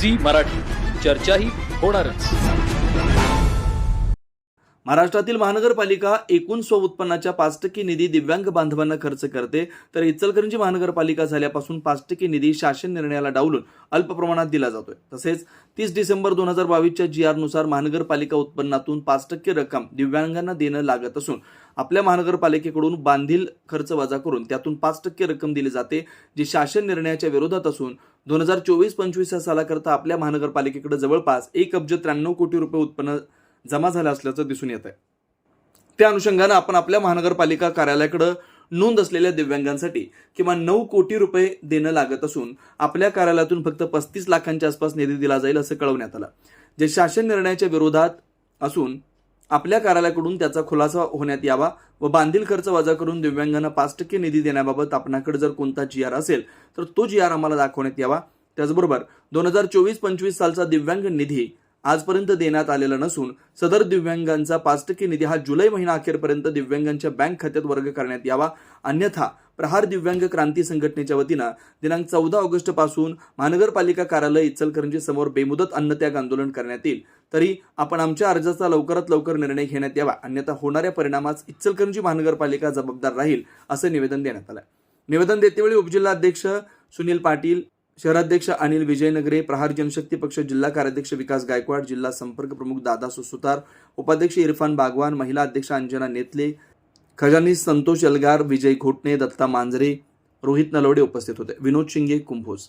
Zee Marathi. चर्चाही होणारच. महाराष्ट्रातील महानगरपालिका एकूण स्वउत्पन्नाच्या पाच टक्के निधी दिव्यांग बांधवांना खर्च करते. तर इचलकरंजी महानगरपालिका झाल्यापासून पाच टक्के निधी शासन निर्णयाला डावलून अल्प प्रमाणात दिला जातोय. तसेच तीस डिसेंबर दोन हजार बावीसच्या जी आरनुसार महानगरपालिका उत्पन्नातून पाच टक्के रक्कम दिव्यांगांना देणं लागत असून आपल्या महानगरपालिकेकडून बांधील खर्च वजा करून त्यातून पाच टक्के रक्कम दिली जाते जी शासन निर्णयाच्या विरोधात असून दोन हजार चोवीस पंचवीस या सालाकरता आपल्या महानगरपालिकेकडे जवळपास एक अब्ज त्र्याण्णव कोटी रुपये उत्पन्न जमा झालं असल्याचं दिसून येत आहे त्या अनुषंगानं आपण आपल्या महानगरपालिका कार्यालयाकडे नोंद असलेल्या दिव्यांगांसाठी किमान नऊ कोटी रुपये देणं लागत असून आपल्या कार्यालयातून फक्त पस्तीस लाखांच्या आसपास निधी दिला जाईल असं कळवण्यात आलं. जे शासन निर्णयाच्या विरोधात असून आपल्या कार्यालयाकडून त्याचा खुलासा होण्यात यावा व बांधील खर्च वजा करून दिव्यांगांना पाच टक्के निधी देण्याबाबत आपणाकडे जर कोणता जी आर असेल तर तो जी आर आम्हाला दाखवण्यात यावा. त्याचबरोबर दोन हजार चोवीस पंचवीस सालचा दिव्यांग निधी आजपर्यंत देण्यात आलेला नसून सदर दिव्यांगांचा पाच टक्के निधी हा जुलै महिना अखेरपर्यंत दिव्यांगांच्या बँक खात्यात वर्ग करण्यात यावा. अन्यथा प्रहार दिव्यांग क्रांती संघटनेच्या वतीनं दिनांक चौदा ऑगस्टपासून महानगरपालिका कार्यालय इचलकरंजी समोर बेमुदत अन्नत्याग आंदोलन करण्यात येईल. तरी आपण आमच्या अर्जाचा लवकरात लवकर निर्णय घेण्यात यावा. अन्यथा होणाऱ्या परिणामास इचलकरंजी महानगरपालिका जबाबदार राहील असं निवेदन देण्यात आलं निवेदन देतेवेळी उपजिल्हाध्यक्ष सुनील पाटील शहराध्यक्ष अनिल विजयनगरे प्रहार जनशक्ती पक्ष जिल्हा कार्याध्यक्ष विकास गायकवाड जिल्हा संपर्क प्रमुख दादा सुसुतार उपाध्यक्ष इरफान बागवान महिला अध्यक्ष अंजना नेतले खजानी संतोष यलगार विजय घोटणे दत्ता मांजरे रोहित नलवडे उपस्थित होते. विनोद शिंगे कुंभोज.